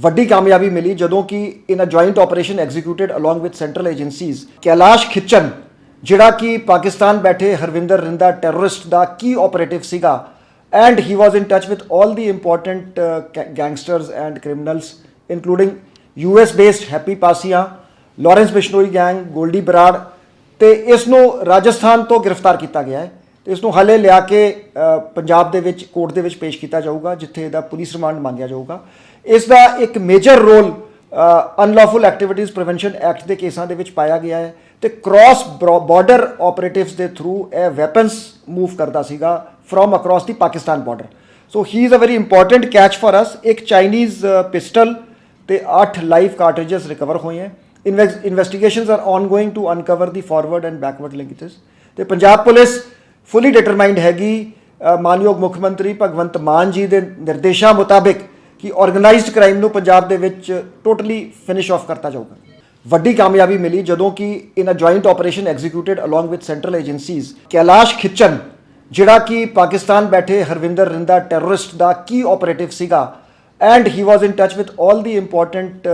ਵੱਡੀ ਕਾਮਯਾਬੀ ਮਿਲੀ ਜਦੋਂ ਕਿ in a joint operation executed along with central agencies Kailash Khichan ਜਿਹੜਾ ਕਿ ਪਾਕਿਸਤਾਨ ਬੈਠੇ ਹਰਵਿੰਦਰ ਰਿੰਦਾ ਟੈਰਰਿਸਟ ਦਾ ਕੀ ਆਪਰੇਟਿਵ ਸੀਗਾ and he was in touch with 올 the important gangsters and criminals including US based Happy Passia Lawrence Bishnoi gang Goldy Brar ਤੇ ਇਸ ਨੂੰ ਰਾਜਸਥਾਨ ਤੋਂ ਗ੍ਰਿਫਤਾਰ ਕੀਤਾ ਗਿਆ ਹੈ। ਤੇ ਇਸ ਨੂੰ ਹਾਲੇ ਲਿਆ ਕੇ ਪੰਜਾਬ ਦੇ ਵਿੱਚ, ਕੋਰਟ ਦੇ ਵਿੱਚ ਪੇਸ਼ ਕੀਤਾ ਜਾਊਗਾ, ਜਿੱਥੇ ਇਹਦਾ ਪੁਲਿਸ ਰਿਮਾਂਡ ਮੰਗਿਆ ਜਾਊਗਾ। ਇਸ ਦਾ ਇੱਕ major role unlawful activities prevention act ਦੇ ਕੇਸਾਂ ਦੇ ਵਿੱਚ ਪਾਇਆ ਗਿਆ ਹੈ ਤੇ ਕ੍ਰਾਸ ਬਾਰਡਰ ਆਪਰੇਟਿਵਸ ਦੇ ਥਰੂ ਇਹ ਵੈਪਨਸ ਮੂਵ ਕਰਦਾ ਸੀਗਾ from across the Pakistan border so he is a very important catch for us ਇੱਕ ਚਾਈਨੀਜ਼ ਪਿਸਟਲ ਤੇ 8 ਲਾਈਵ ਕਾਰਟ੍ਰਿਜਸ ਰਿਕਵਰ ਹੋਏ ਹਨ investigations are ongoing to uncover the forward and backward linkages ਤੇ Punjab police ਫੁੱਲੀ determined ਹੈਗੀ ਮਾਨਯੋਗ ਮੁੱਖ ਮੰਤਰੀ ਭਗਵੰਤ ਮਾਨ ਜੀ ਦੇ ਨਿਰਦੇਸ਼ਾਂ ਮੁਤਾਬਿਕ ਕਿ ਆਰਗੇਨਾਈਜ਼ਡ ਕ੍ਰਾਈਮ ਨੂੰ ਪੰਜਾਬ ਦੇ ਵਿੱਚ ਟੋਟਲੀ ਫਿਨਿਸ਼ ਆਫ ਕਰਤਾ ਜਾਊਗਾ। ਵੱਡੀ ਕਾਮਯਾਬੀ ਮਿਲੀ ਜਦੋਂ ਕਿ in a joint operation executed along with central agencies Kailash Khichan ਜਿਹੜਾ ਕਿ ਪਾਕਿਸਤਾਨ ਬੈਠੇ ਹਰਵਿੰਦਰ ਰਿੰਦਾ ਟੈਰਰਿਸਟ ਦਾ ਕੀ ਆਪਰੇਟਿਵ ਸੀਗਾ and he was in touch with 올 the important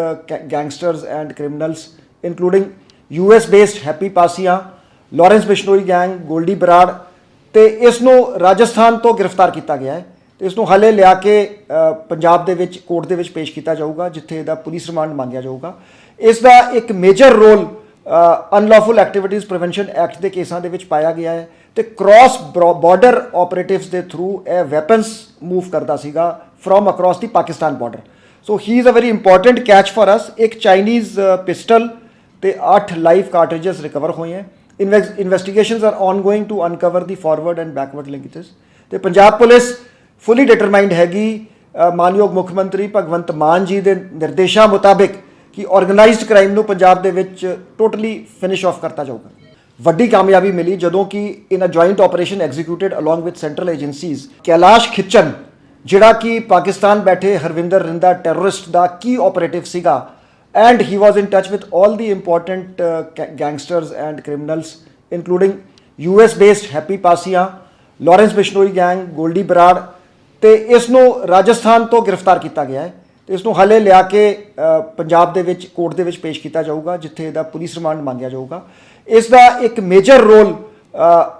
gangsters and criminals including US based Happy Passia Lawrence Bishnoi gang Goldy Brar ਤੇ ਇਸ ਨੂੰ ਰਾਜਸਥਾਨ ਤੋਂ ਗ੍ਰਿਫਤਾਰ ਕੀਤਾ ਗਿਆ ਹੈ। ਤੇ ਇਸ ਨੂੰ ਹਾਲੇ ਲਿਆ ਕੇ ਪੰਜਾਬ ਦੇ ਵਿੱਚ, ਕੋਰਟ ਦੇ ਵਿੱਚ ਪੇਸ਼ ਕੀਤਾ ਜਾਊਗਾ, ਜਿੱਥੇ ਇਹਦਾ ਪੁਲਿਸ ਰਿਮਾਂਡ ਮੰਗਿਆ ਜਾਊਗਾ। ਇਸ ਦਾ ਇੱਕ major role unlawful activities prevention act ਦੇ ਕੇਸਾਂ ਦੇ ਵਿੱਚ ਪਾਇਆ ਗਿਆ ਹੈ ਤੇ ਕ੍ਰਾਸ ਬਾਰਡਰ ਆਪਰੇਟਿਵਸ ਦੇ ਥਰੂ ਇਹ ਵੈਪਨਸ ਮੂਵ ਕਰਦਾ ਸੀਗਾ from across the Pakistan border so he is a very important catch for us ਇੱਕ ਚਾਈਨੀਜ਼ ਪਿਸਟਲ ਤੇ 8 ਲਾਈਵ ਕਾਰਟ੍ਰਿਜਸ ਰਿਕਵਰ ਹੋਏ ਹੈ। Investigations are ongoing to uncover the forward and backward linkages ਤੇ Punjab police ਫੁੱਲੀ determined ਹੈਗੀ ਮਾਨਯੋਗ ਮੁੱਖ ਮੰਤਰੀ ਭਗਵੰਤ ਮਾਨ ਜੀ ਦੇ ਨਿਰਦੇਸ਼ਾਂ ਮੁਤਾਬਿਕ ਕਿ ਆਰਗੇਨਾਈਜ਼ਡ ਕ੍ਰਾਈਮ ਨੂੰ ਪੰਜਾਬ ਦੇ ਵਿੱਚ ਟੋਟਲੀ ਫਿਨਿਸ਼ ਆਫ ਕਰਤਾ ਜਾਊਗਾ। ਵੱਡੀ ਕਾਮਯਾਬੀ ਮਿਲੀ ਜਦੋਂ ਕਿ in a joint operation executed along with central agencies Kailash Khichan ਜਿਹੜਾ ਕਿ ਪਾਕਿਸਤਾਨ ਬੈਠੇ ਹਰਵਿੰਦਰ ਰਿੰਦਾ ਟੈਰਰਿਸਟ ਦਾ ਕੀ ਆਪਰੇਟਿਵ ਸੀਗਾ and he was in touch with 올 the important gangsters and criminals including US based Happy Passia Lawrence Bishnoi gang Goldy Brar ਤੇ ਇਸ ਨੂੰ ਰਾਜਸਥਾਨ ਤੋਂ ਗ੍ਰਿਫਤਾਰ ਕੀਤਾ ਗਿਆ ਹੈ। ਤੇ ਇਸ ਨੂੰ ਹਾਲੇ ਲਿਆ ਕੇ ਪੰਜਾਬ ਦੇ ਵਿੱਚ, ਕੋਰਟ ਦੇ ਵਿੱਚ ਪੇਸ਼ ਕੀਤਾ ਜਾਊਗਾ, ਜਿੱਥੇ ਇਹਦਾ ਪੁਲਿਸ ਰਿਮਾਂਡ ਮੰਗਿਆ ਜਾਊਗਾ। ਇਸ ਦਾ ਇੱਕ major role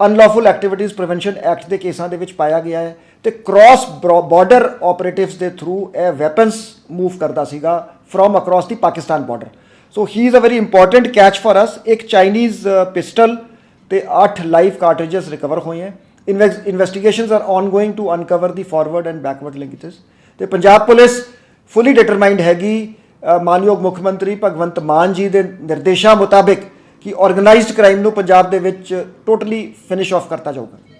unlawful activities prevention act ਦੇ ਕੇਸਾਂ ਦੇ ਵਿੱਚ ਪਾਇਆ ਗਿਆ ਹੈ। ਤੇ ਕ੍ਰਾਸ ਬਾਰਡਰ ਆਪਰੇਟਿਵਸ ਦੇ ਥਰੂ ਇਹ ਵੈਪਨਸ ਮੂਵ ਕਰਦਾ ਸੀਗਾ। from across the Pakistan border. So he is a very important catch for us. एक Chinese uh, pistol ਤੇ 8 live cartridges recover ਹੋਏ ਹੈ. Investigations are ongoing to uncover the forward and backward linkages. ਤੇ Punjab police ਫੁੱਲੀ ਡਿਟਰਮਾਈਂਡ ਹੈਗੀ ਮਾਨਯੋਗ ਮੁੱਖ ਮੰਤਰੀ ਭਗਵੰਤ ਮਾਨ ਜੀ ਦੇ ਨਿਰਦੇਸ਼ਾਂ ਮੁਤਾਬਕ ਕਿ ਆਰਗੇਨਾਈਜ਼ਡ ਕ੍ਰਾਈਮ ਨੂੰ ਪੰਜਾਬ ਦੇ ਵਿੱਚ ਟੋਟਲੀ ਫਿਨਿਸ਼ ਆਫ ਕਰਤਾ ਜਾਊਗਾ